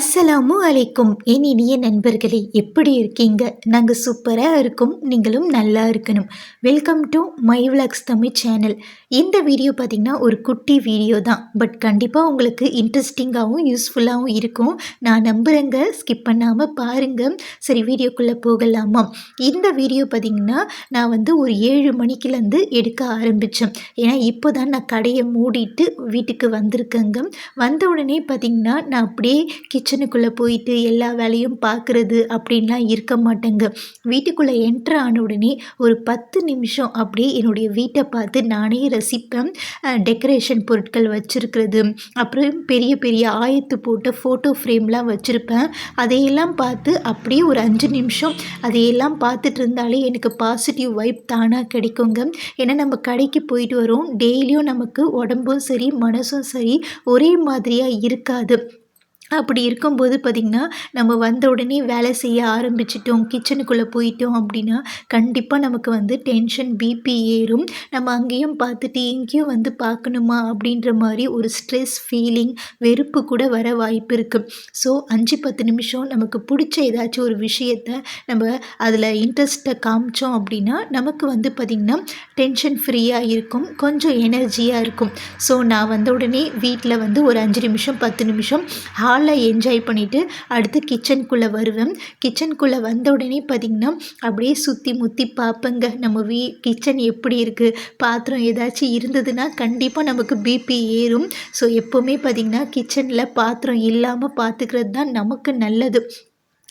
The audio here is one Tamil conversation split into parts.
அஸ்ஸலாமு அலைக்கும். என் இனிய நண்பர்களே எப்படி இருக்கீங்க? நாங்கள் சூப்பராக இருக்கும். நீங்களும் நல்லா இருக்கணும். Welcome to my vlogs Tamil channel இந்த வீடியோ பார்த்திங்கன்னா ஒரு குட்டி வீடியோ தான். பட் கண்டிப்பாக உங்களுக்கு இன்ட்ரெஸ்டிங்காகவும் யூஸ்ஃபுல்லாகவும் இருக்கும். நான் நம்புகிறேங்க ஸ்கிப் பண்ணாமல் பாருங்கள் சரி வீடியோக்குள்ளே போகலாமா? இந்த வீடியோ பார்த்திங்கன்னா நான் வந்து ஒரு ஏழு மணிக்குலேருந்து எடுக்க ஆரம்பித்தேன் ஏன்னா இப்போ தான் நான் கடையை மூடிட்டு வீட்டுக்கு வந்திருக்கேங்க. வந்த உடனே பார்த்திங்கன்னா நான் அப்படியே கிச்சன் கிச்சனுக்குள்ளே போயிட்டு எல்லா வேலையும் பார்க்குறது அப்படின்லாம் இருக்க மாட்டேங்க. வீட்டுக்குள்ளே என்ட்ரு ஆன உடனே ஒரு பத்து நிமிஷம் அப்படியே என்னுடைய வீட்டை பார்த்து நானே ரசிப்பேன். டெக்கரேஷன் பொருட்கள் வச்சுருக்கிறது அப்புறம் பெரிய பெரிய ஆயத்து போட்ட ஃபோட்டோ ஃப்ரேம்லாம் வச்சுருப்பேன். அதையெல்லாம் பார்த்து அப்படியே ஒரு அஞ்சு நிமிஷம் அதையெல்லாம் பார்த்துட்டு இருந்தாலே எனக்கு பாசிட்டிவ் வைப் தானாக கிடைக்குங்க. ஏன்னா நம்ம கடைக்கு போயிட்டு வரோம். டெய்லியும் நமக்கு உடம்பும் சரி மனசும் சரி ஒரே மாதிரியாக இருக்காது. அப்படி இருக்கும்போது பார்த்திங்கன்னா நம்ம வந்த உடனே வேலை செய்ய ஆரம்பிச்சிட்டோம் கிச்சனுக்குள்ளே போயிட்டோம் அப்படின்னா கண்டிப்பாக நமக்கு வந்து டென்ஷன் பிபி ஏறும். நம்ம அங்கேயும் பார்த்துட்டு இங்கேயும் வந்து பார்க்கணுமா அப்படின்ற மாதிரி ஒரு ஸ்ட்ரெஸ் ஃபீலிங் வெறுப்பு கூட வர வாய்ப்பு இருக்குது ஸோ அஞ்சு பத்து நிமிஷம் நமக்கு பிடிச்ச ஏதாச்சும் ஒரு விஷயத்த நம்ம அதில் இன்ட்ரெஸ்ட்டை காமிச்சோம் அப்படின்னா நமக்கு வந்து பார்த்திங்கன்னா டென்ஷன் ஃப்ரீயாக இருக்கும் கொஞ்சம் எனர்ஜியாக இருக்கும். ஸோ நான் வந்த உடனே வீட்டில் வந்து ஒரு அஞ்சு நிமிஷம் பத்து நிமிஷம் ஹால் ஹாலில் என்ஜாய் பண்ணிவிட்டு அடுத்து கிச்சனுக்குள்ளே வருவேன். கிச்சனுக்குள்ளே வந்த உடனே பார்த்திங்கன்னா அப்படியே சுற்றி முற்றி பார்ப்பேங்க நம்ம வீ கிச்சன் எப்படி இருக்குது பாத்திரம் ஏதாச்சும் இருந்ததுன்னா கண்டிப்பாக நமக்கு பிபி ஏறும். ஸோ எப்போவுமே பார்த்திங்கன்னா கிச்சனில் பாத்திரம் இல்லாமல் பார்த்துக்கிறது தான் நமக்கு நல்லது.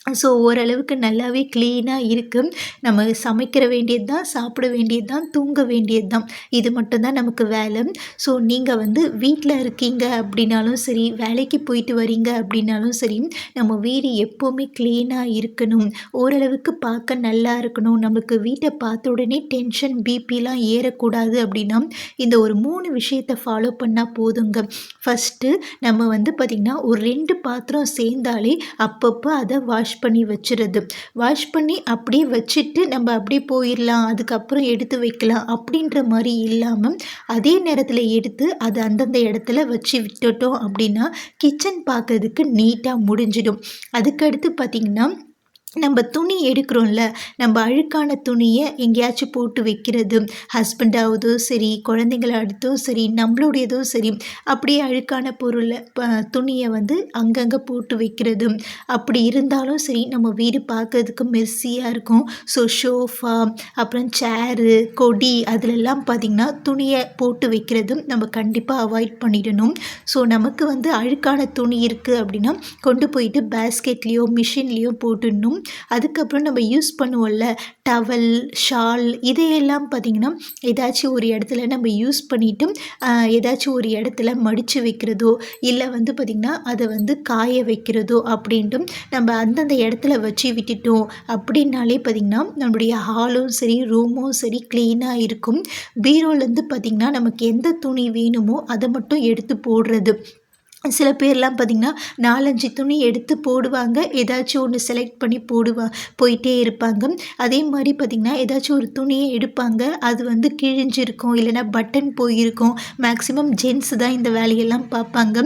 ஸோ ஓரளவுக்கு நல்லாவே க்ளீனாக இருக்குது நம்ம சமைக்கிற வேண்டியது தான் சாப்பிட வேண்டியது தான் தூங்க வேண்டியது தான். இது மட்டும்தான் நமக்கு வேலை. ஸோ நீங்கள் வந்து வீட்டில் இருக்கீங்க அப்படின்னாலும் சரி வேலைக்கு போயிட்டு வரீங்க அப்படின்னாலும் சரி நம்ம வீடு எப்போவுமே க்ளீனாக இருக்கணும். ஓரளவுக்கு பார்க்க நல்லா இருக்கணும். நம்மளுக்கு வீட்டை பார்த்த உடனே டென்ஷன் பிபிலாம் ஏறக்கூடாது அப்படின்னா இந்த ஒரு மூணு விஷயத்தை ஃபாலோ பண்ணால் போதுங்க. ஃபஸ்ட்டு நம்ம வந்து பார்த்திங்கன்னா ஒரு ரெண்டு பாத்திரம் சேர்ந்தாலே அப்பப்போ அதை வாஷ் வாஷ் பண்ணி வச்சுருது. வாஷ் பண்ணி அப்படியே வச்சுட்டு நம்ம அப்படியே போயிடலாம் அதுக்கப்புறம் எடுத்து வைக்கலாம் அப்படின்ற மாதிரி இல்லாமல் அதே நேரத்தில் எடுத்து அது அந்தந்த இடத்துல வச்சு விட்டுட்டோம் அப்படின்னா கிச்சன் பார்க்கறதுக்கு நீட்டாக முடிஞ்சிடும். அதுக்கடுத்து பார்த்திங்கன்னா நம்ம துணி எடுக்கிறோம்ல நம்ம அழுக்கான துணியை எங்கேயாச்சும் போட்டு வைக்கிறது ஹஸ்பண்டாவதோ சரி குழந்தைங்களாகதோ சரி நம்மளுடையதோ சரி அப்படியே அழுக்கான பொருளை துணியை வந்து அங்கங்கே போட்டு வைக்கிறது. அப்படி இருந்தாலும் சரி நம்ம வீடு பார்க்கறதுக்கு மெர்சியாக இருக்கும். ஸோ ஷோஃபா அப்புறம் சேரு கொடி அதிலெல்லாம் பார்த்திங்கன்னா துணியை போட்டு வைக்கிறதும் நம்ம கண்டிப்பாக அவாய்ட் பண்ணிடணும். ஸோ நமக்கு வந்து அழுக்கான துணி இருக்குது அப்படின்னா கொண்டு போயிட்டு பேஸ்கெட்லேயோ மிஷின்லேயோ போட்டுடணும். அதுக்கப்புறம் நம்ம யூஸ் பண்ணுவோம்ல டவல் ஷால் இதையெல்லாம் பார்த்திங்கன்னா ஏதாச்சும் ஒரு இடத்துல நம்ம யூஸ் பண்ணிவிட்டு ஏதாச்சும் ஒரு இடத்துல மடித்து வைக்கிறதோ இல்லை வந்து பார்த்திங்கன்னா அதை வந்து காய வைக்கிறதோ அப்படின்ட்டு நம்ம அந்தந்த இடத்துல வச்சு விட்டுட்டோம் அப்படின்னாலே பார்த்திங்கன்னா நம்மளுடைய ஹாலும் சரி ரூமும் சரி க்ளீனாக இருக்கும். பீரோலேருந்து பார்த்திங்கன்னா நமக்கு எந்த துணி வேணுமோ அதை மட்டும் எடுத்து போடுறது. சில பேர்லாம் பார்த்திங்கன்னா நாலஞ்சு துணி எடுத்து போடுவாங்க. ஏதாச்சும் ஒன்று செலக்ட் பண்ணி போடுவா போயிட்டே இருப்பாங்க. அதே மாதிரி பார்த்திங்கன்னா ஏதாச்சும் ஒரு துணியை எடுப்பாங்க. அது வந்து கிழிஞ்சிருக்கும். இல்லைனா பட்டன் போயிருக்கும். மேக்ஸிமம் ஜென்ஸ் தான் இந்த வேலையெல்லாம் பார்ப்பாங்க.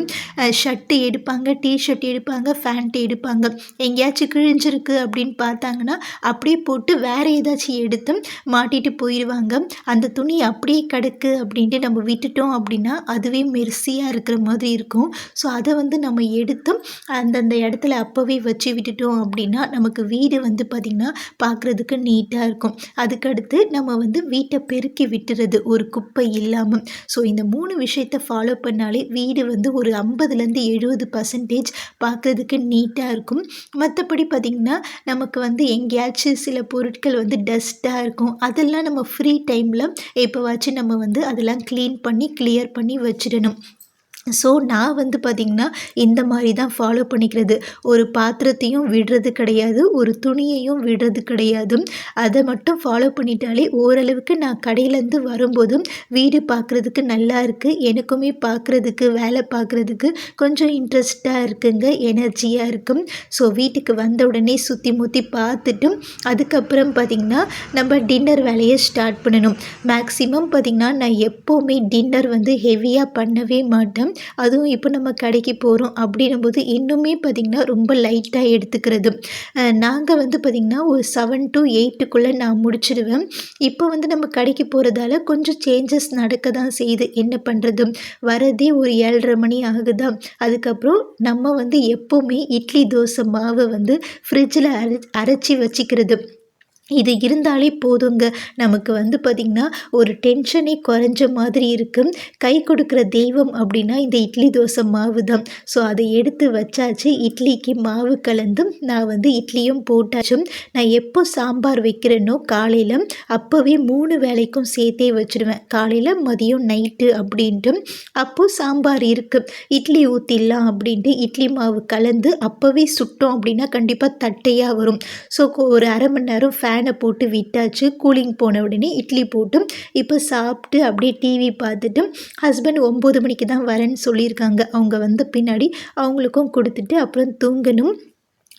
ஷர்ட்டு எடுப்பாங்க டிஷர்ட் எடுப்பாங்க ஃபேண்ட் எடுப்பாங்க. எங்கேயாச்சும் கிழிஞ்சிருக்கு அப்படின்னு பார்த்தாங்கன்னா அப்படியே போட்டு வேறு ஏதாச்சும் எடுத்து மாட்டிட்டு போயிடுவாங்க அந்த துணி அப்படியே கிடக்கு அப்படின்ட்டு நம்ம விட்டுட்டோம் அப்படின்னா அதுவே மெர்சியாக இருக்கிற மாதிரி இருக்கும். ஸோ அதை வந்து நம்ம எடுத்து அந்தந்த இடத்துல அப்போவே வச்சு விட்டுட்டோம் அப்படின்னா நமக்கு வீடு வந்து பார்த்திங்கன்னா பார்க்குறதுக்கு நீட்டாக இருக்கும். அதுக்கடுத்து நம்ம வந்து வீட்டை பெருக்கி விட்டுறது ஒரு குப்பை இல்லாமல் ஸோ இந்த மூணு விஷயத்தை ஃபாலோ பண்ணாலே வீடு வந்து ஒரு ஐம்பதுலேருந்து எழுபது பர்சன்டேஜ் பார்க்குறதுக்கு நீட்டாக இருக்கும். மற்றபடி பார்த்திங்கன்னா நமக்கு வந்து எங்கேயாச்சும் சில பொருட்கள் வந்து டஸ்ட்டாக இருக்கும். அதெல்லாம் நம்ம ஃப்ரீ டைமில் எப்போவாச்சும் நம்ம வந்து அதெல்லாம் க்ளீன் பண்ணி கிளியர் பண்ணி வச்சிடணும். ஸோ நான் வந்து பார்த்திங்கன்னா இந்த மாதிரி தான் ஃபாலோ பண்ணிக்கிறது. ஒரு பாத்திரத்தையும் விடுறது கிடையாது ஒரு துணியையும் விடுறது கிடையாது. அதை மட்டும் ஃபாலோ பண்ணிட்டாலே ஓரளவுக்கு நான் கடையிலேருந்து வரும்போதும் வீடு பார்க்குறதுக்கு நல்லா இருக்குது எனக்குமே பார்க்குறதுக்கு வேலை பார்க்குறதுக்கு கொஞ்சம் இன்ட்ரெஸ்ட்டாக இருக்குங்க எனர்ஜியாக இருக்கும். ஸோ வீட்டுக்கு வந்த உடனே சுற்றி முற்றி பார்த்துட்டு அதுக்கப்புறம் பார்த்திங்கன்னா நம்ம டின்னர் வேலையை ஸ்டார்ட் பண்ணணும். மேக்ஸிமம் பார்த்திங்கன்னா நான் எப்போவுமே டின்னர் வந்து ஹெவியாக பண்ணவே மாட்டேன். அதுவும் இப்போ நம்ம கடைக்கு போகிறோம் அப்படின்னும்போது இன்னுமே பார்த்திங்கன்னா ரொம்ப லைட்டாக எடுத்துக்கிறது. நாங்கள் வந்து பார்த்திங்கன்னா ஒரு செவன் டு எயிட்டுக்குள்ளே நான் முடிச்சிடுவேன் இப்போ வந்து நம்ம கடைக்கு போகிறதால கொஞ்சம் சேஞ்சஸ் நடக்க தான் செய்யுது. என்ன பண்ணுறது வரதே ஒரு ஏழரை மணி ஆகுதா. அதுக்கப்புறம் நம்ம வந்து எப்போவுமே இட்லி தோசை மாவை வந்து ஃப்ரிட்ஜில் அரை அரைச்சி வச்சுக்கிறது. இது இருந்தாலே போதுங்க. நமக்கு வந்து பார்த்திங்கன்னா ஒரு டென்ஷனே குறைஞ்ச மாதிரி இருக்கும் கை கொடுக்குற தெய்வம் அப்படின்னா இந்த இட்லி தோசை மாவு தான் ஸோ அதை எடுத்து வச்சாச்சு. இட்லிக்கு மாவு கலந்தும் நான் வந்து இட்லியும் போட்டாச்சும் நான் எப்போ சாம்பார் வைக்கிறேனோ காலையில் அப்போவே மூணு வேலைக்கும் சேர்த்தே வச்சுடுவேன் காலையில் மதியம் நைட்டு அப்படின்ட்டு. அப்போது சாம்பார் இருக்குது இட்லி ஊற்றிடலாம் அப்படின்ட்டு இட்லி மாவு கலந்து அப்போவே சுட்டோம் அப்படின்னா கண்டிப்பாக தட்டையாக வரும். ஸோ ஒரு அரை மணி நேரம் ஃபே ஃபேனை போட்டு விட்டாச்சு கூலிங் போன உடனே இட்லி போட்டு இப்போ சாப்பிட்டு அப்படியே டிவி பார்த்துட்டு ஹஸ்பண்ட் ஒம்பது மணிக்கு தான் வரேன்னு சொல்லியிருக்காங்க. அவங்க வந்த பின்னாடி அவங்களுக்கும் கொடுத்துட்டு அப்புறம் தூங்கணும்.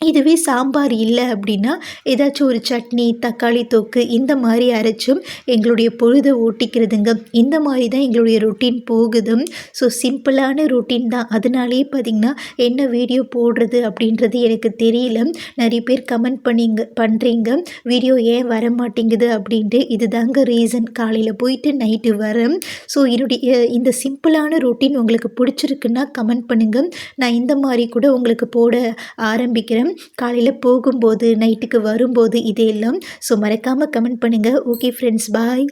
இதுவே சாம்பார் இல்லை அப்படின்னா ஏதாச்சும் ஒரு சட்னி தக்காளி தொக்கு இந்த மாதிரி அரைச்சும் எங்களுடைய பொழுதை ஓட்டிக்கிறதுங்க. இந்த மாதிரி தான் எங்களுடைய ரொட்டீன் போகுது ஸோ சிம்பிளான ரொட்டீன் தான். அதனாலேயே பார்த்திங்கன்னா என்ன வீடியோ போடுறது அப்படின்றது எனக்கு தெரியல. நிறைய பேர் கமெண்ட் பண்ணிங்க பண்ணுறீங்க வீடியோ ஏன் வர மாட்டேங்குது அப்படின்ட்டு இது தாங்க ரீசன் காலையில் போயிட்டு நைட்டு வரேன். ஸோ என்னுடைய இந்த சிம்பிளான ரொட்டீன் உங்களுக்கு பிடிச்சிருக்குன்னா கமெண்ட் பண்ணுங்கள் நான் இந்த மாதிரி கூட உங்களுக்கு போட ஆரம்பிக்கிறேன். காலையில் போகும்போது நைட்டுக்கு வரும்போது இதையெல்லாம். ஸோ மறக்காமல் கமெண்ட் பண்ணுங்கள் ஓகே ஃப்ரெண்ட்ஸ் பாய்